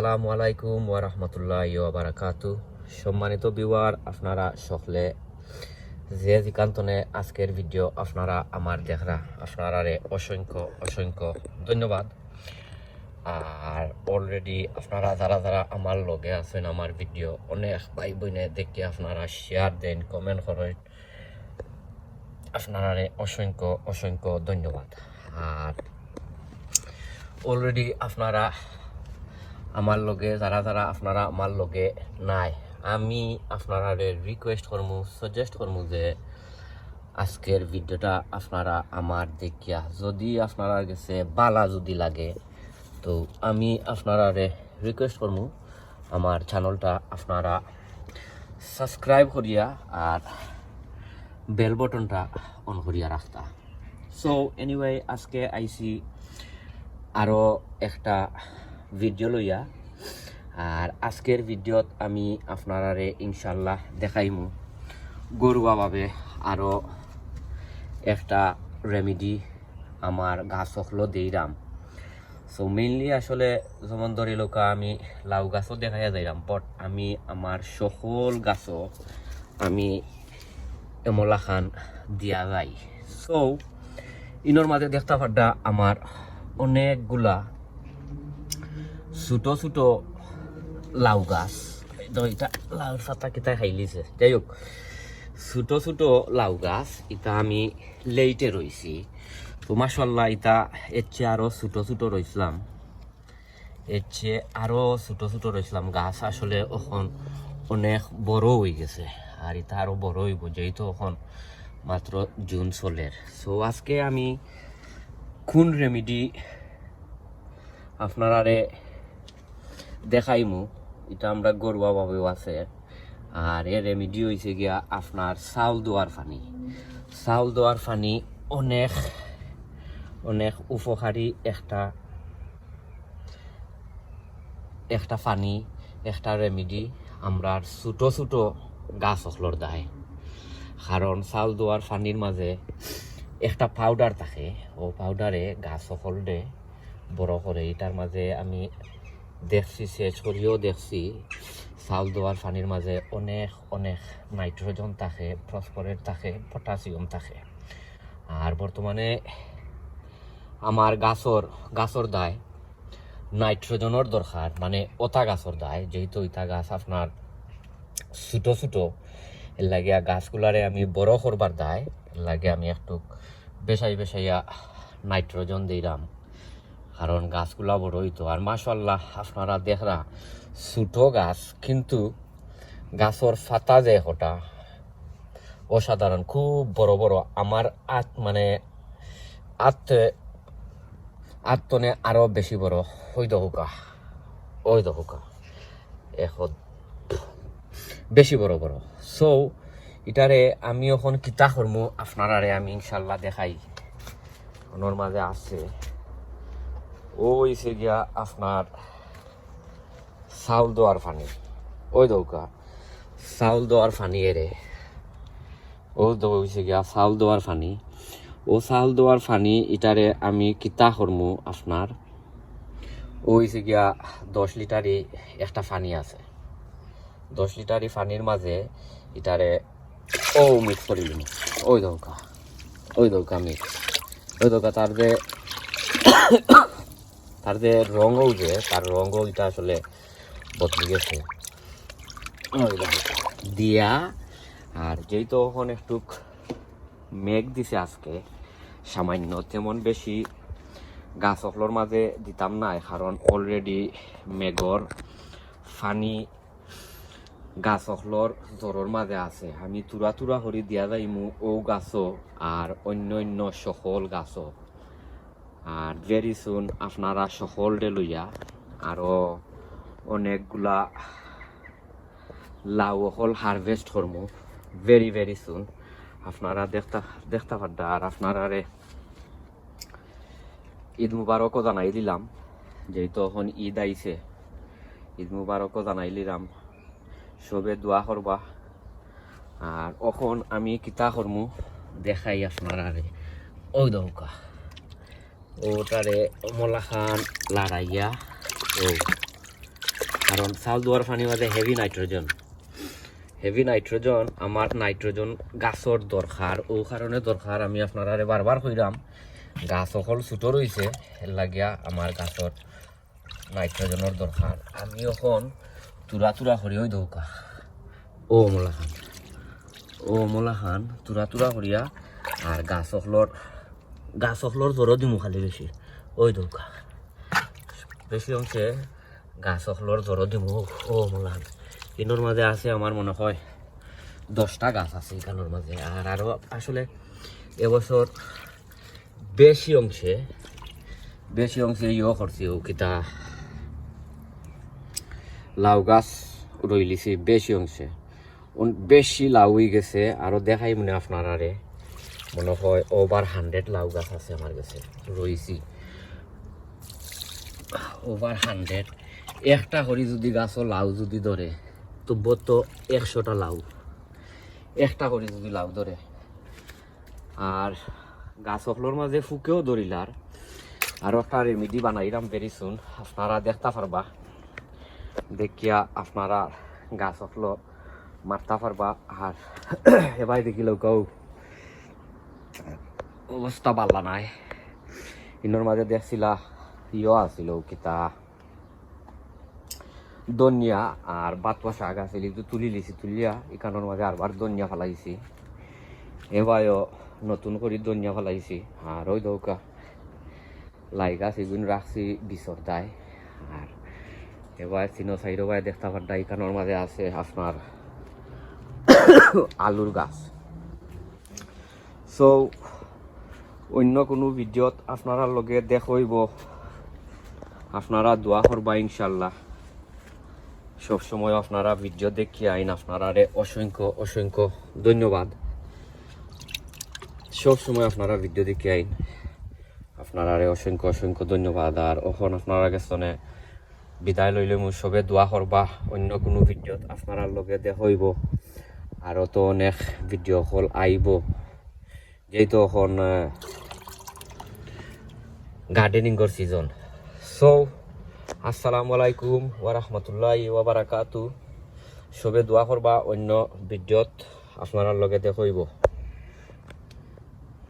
আসসালামু আলাইকুম ওয়া রাহমাতুল্লাহি ওয়া বারাকাতু সম্মানিত বিওয়ার আপনারা সকলে যে যেখান্তনে আজকের ভিডিও আপনারা আমার দেখরা আপনারা অসংখ্য অসংখ্য ধন্যবাদ। আর অলরেডি আপনারা যারা যারা আমার লগে আছেন আমার ভিডিও, অনেক ভাই বোনে দেখে আপনারা শেয়ার দেন কমেন্ট করেন। আপনারা অসংখ্য অসংখ্য ধন্যবাদ। আর অলরেডি আপনারা আমার লগে, যারা যারা আপনারা আমার লগে নাই, আমি আপনারা রিকোয়েস্ট করমু সাজেস্ট করমু যে আজকের ভিডিওটা আপনারা আমার দেখিয়া, যদি আপনারা গেছে বালা যদি লাগে, তো আমি আপনারা রিকোয়েস্ট করমু, আমার চ্যানেলটা আপনারা সাবস্ক্রাইব করিয়া আর বেল বটনটা অন করিয়া রাখতা। সো এনিওয়ে আজকে আইসি আরও একটা ভিডিও লইয়া। আর আজকের ভিডিওত আমি আপনারারে ইনশাল্লাহ দেখাইমু গরুয়াভাবে আরও একটা রেমিডি আমার গাছ হলো দিইরাম। সো মেইনলি আসলে যেমন ধরি লোকা, আমি লাউ গাছও দেখাইয়া যাইরাম বাট আমি আমার সকল গাছও আমি এমলা খান দিয়া যাই। সো ইনোর মাঝে দেখতে পাড্ডা আমার অনেকগুলা ছোট ছোট লাউ গাছ। এটা লাউ পাতা কিতা খাইলিছে যাই হোক, ছোট ছোট লাউ গাছ, এটা আমি লেইটে রইছি তো মাসাল্লাহ এটা এর চেয়ে আরও ছোট ছোট রইছিলাম এর চেয়ে আরও ছোট ছোট রইছিলাম গাছ আসলে এখন অনেক বড় হয়ে গেছে, আর এটা আরও বড় হইব, যেহেতু এখন মাত্র জুন চলের। সো আজকে আমি কোন রেমিডি আপনারারে দেখাইমু, এটা আমরা গরুয়াভাবেও আছে। আর এর রেমিডি হয়েছে গিয়া আপনার চাউল দোয়ার পানি। চাউল দোয়ার পানি অনেক অনেক উপকারী একটা একটা পানি, একটা রেমিডি আমরা ছোটো ছোটো গাছ অখলর দায়। কারণ চাউল দোয়ার পানির মাঝে একটা পাউডার থাকে। ও পাউডারে গাছ সকল দে বড় করে, এটার মাঝে আমি দেখছি সেচ করিও দেখছি। চাউল দোয়ার পানির মাঝে অনেক অনেক নাইট্রোজেন থাকে ফসফরেট থাকে পটাশিয়াম থাকে। আর বর্তমানে আমার গাছর গাছর দায় নাইট্রোজেনের দরকার মানে ওতা গাছর দায় যেহেতু ইতা গাছ আপনার ছোটো ছোটো লাগিয়া গাছগুলারে আমি বড় করবার দায় লাগে আমি একটু বেসাই বেসাইয়া নাইট্রোজেন দিলাম কারণ গাছগুলা বড় হইতো আর মাশাল্লাহ আপনারা দেখরা, ছোটো গাছ, কিন্তু গাছর ফাতা যে হটা, অসাধারণ, খুব বড় বড়। আমার আত মানে আত আত্মনে আরও বেশি বড়। ওই দহুকা ওই দহুকা এখন বেশি বড় বড়। সো এটারে আমি এখন কিতা করমু, আপনারারে আমি ইনশাল্লাহ দেখাই। ওনার মাঝে আছে। ও হইছে গিয়া আপনার চাউল দোয়ার পানি। ওই দৌকা চাউল দোয়ার পানি এরে ও হইছে গিয়া চাউল দোয়ার পানি। ও চাউল দোয়ার পানি এটারে আমি কিতা করমু আপনার ও হইছে গিয়া দশ লিটারই একটা পানি আছে। দশ লিটারই পানির মাঝে এটারে ও মিক্স করে দিলাম ওই দৌকা ওই দৌকা মিক্স। ওই দৌকা তার যে তার যে রঙও যে, তার রঙও এটা আসলে বদলে গেছে। দিয়া, আর যেহেতু এখন একটু মেঘ দিছে আজকে, সামান্য তেমন বেশি গাছ অকলোর মাঝে দিতাম না কারণ অলরেডি মেঘর ফানি গাছ অকলোর জ্বরের মাঝে আছে। আমি তুরা তুরা হরি দিয়া যাইমু ও গাছও, আর অন্য অন্য সকল গাছও। আর ভেরি সুন আপনারা সকলরে লইয়া আরও অনেকগুলা লাউ অকল হারভেস্ট করমু। ভেরি ভেরি সুন আপনারা দেখতে দেখতে পারদা আর আপনারা ঈদ মুবারকও জানাই দিলাম। যেহেতু এখন ঈদ আইছে, ঈদ মুবারকও জানাই দিলাম। সবে দোয়া করবা। আর এখন আমি কিতা করমু, দেখাই আপনারা ওই দৌকা ওটারে অমলা খান, লাড়াইয়া। ও। কারণ চাউল দোয়ার পানির মাঝে হেভি নাইট্রোজেন হেভি নাইট্রোজেন আমার নাইট্রোজেন গাছর দরকার ও কারণে দরকার আমি আপনারা বারবার কইরাম গাছ অকল ছোটো রয়েছে লাগিয়া আমার গাছর নাইট্রোজেনের দরকার আমি এখন তুরা তুরা করিও দৌকা। ও মলা খান। ও মলা খান তুরা তুরা করিয়া আর গাছ অকলর গাছ অকলর জ্বরও দিমু খালি বেশি ওই দৌকা বেশি অংশে গাছ অকলর জ্বরও দিমু। ও মলা। খান ইনোর মাঝে আছে আমার মনে হয় দশটা গাছ আছে এখানোর মাঝে আর আরও আসলে এবছর বেশি অংশে বেশি অংশে ইয়ে করছি ও কিতা। লাউ গাছ রইলিছি বেশি অংশে। বেশি লাউ হয়ে গেছে আরও দেখাই মনে আপনারারে মনে হয় ওভার হান্ড্রেড লাউ গাছ আছে আমার কাছে রইছি ওভার হান্ড্রেড একটা করে যদি গাছও লাউ যদি ধরে তো তো একশোটা লাউ। একটা করে যদি লাউ ধরে আর গাছ অকলোর মাঝে ফুকেও ধরিলার আর একটা রেমিডি বানাইলাম বেরিছুন আপনারা দেখতে পারবা। দেখিয়া আপনারা গাছ অকলো মারতে পারবা। আর এবার দেখিলেও কেউ অবস্থা পাল্লা নাই। ইনোর মাঝে দেখছিলা ইয় আছিল কিতা? দনিয়া আর বাতবা শাক আছিল একটু তুলি লিছি, তুলিয়া ইকানোর মাঝে আরবার দনিয়া ফেলাইছি। এবারও নতুন করে দনিয়া ফেলাইছি। আর ওই দৌকা লাই গাছ এগুলো রাখছি বিচর দায় আর এবার চিনো বাই দেখতে পারদা ইকানোর মাঝে আছে আপনার আলুর গাছ। সো অন্য কোনো ভিডিওত আপনারা লগে দেখইব আপনারা দোয়া করবা ইনশাল্লাহ সবসময় আপনারা ভিডিও দেখি আইন আপনারারে অসংখ্য অসংখ্য ধন্যবাদ। সবসময় আপনারা ভিডিও দেখি আইন। আপনারারে অসংখ্য অসংখ্য ধন্যবাদ। আর এখন আপনারা গেছনে বিদায় লইলে মই সবে দোয়া করবা অন্য কোনো ভিডিওত আপনারা লগে দেখইব আরও তো অনেক ভিডিও কল আইব। যেহেতু এখন গার্ডেনিংর সিজন সো আসসালামু আলাইকুম ওয়ারহমতুল্লাহ ওয়াবারাকাতু সবে দোয়া করবা অন্য ভিডিওত আপনার লগে দেখইব